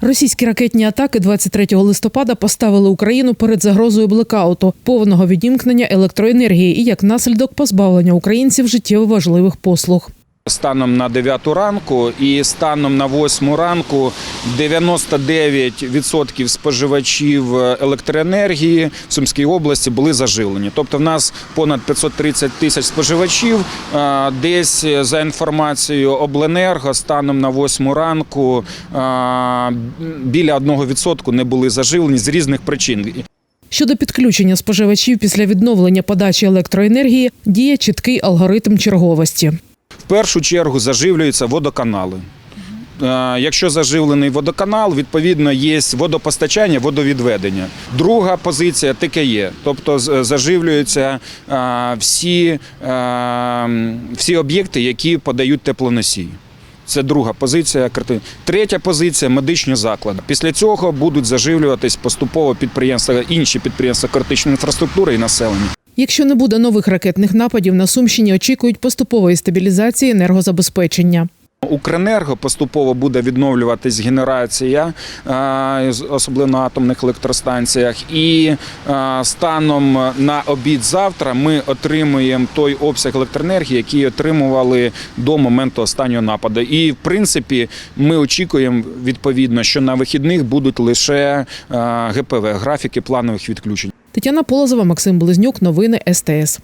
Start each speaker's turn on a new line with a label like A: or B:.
A: Російські ракетні атаки 23 листопада поставили Україну перед загрозою блекауту, повного відімкнення електроенергії і як наслідок позбавлення українців життєво важливих послуг.
B: Станом на 9 ранку і станом на 8 ранку 99% споживачів електроенергії в Сумській області були заживлені. Тобто в нас понад 530 тисяч споживачів. Десь за інформацією обленерго станом на 8 ранку біля 1% не були заживлені з різних причин.
A: Щодо підключення споживачів після відновлення подачі електроенергії діє чіткий алгоритм черговості.
B: Першу чергу заживлюються водоканали. Е, Якщо заживлений водоканал, відповідно є водопостачання, водовідведення. Друга позиція ТКЄ, тобто заживлюються е, всі, е, всі об'єкти, які подають теплоносії. Це друга позиція. Третя позиція медичні заклади. Після цього будуть заживлюватись поступово підприємства, інші підприємства критичної інфраструктури і населення.
A: Якщо не буде нових ракетних нападів, на Сумщині очікують поступової стабілізації енергозабезпечення.
B: Укренерго поступово буде відновлюватись генерація, е, особливо на атомних електростанціях. І е, станом на обід завтра ми отримуємо той обсяг електроенергії, який отримували до моменту останнього нападу. І в принципі, ми очікуємо відповідно, що на вихідних будуть лише е, ГПВ графіки планових відключень.
A: Тетяна Полозова, Максим Близнюк. Новини СТС.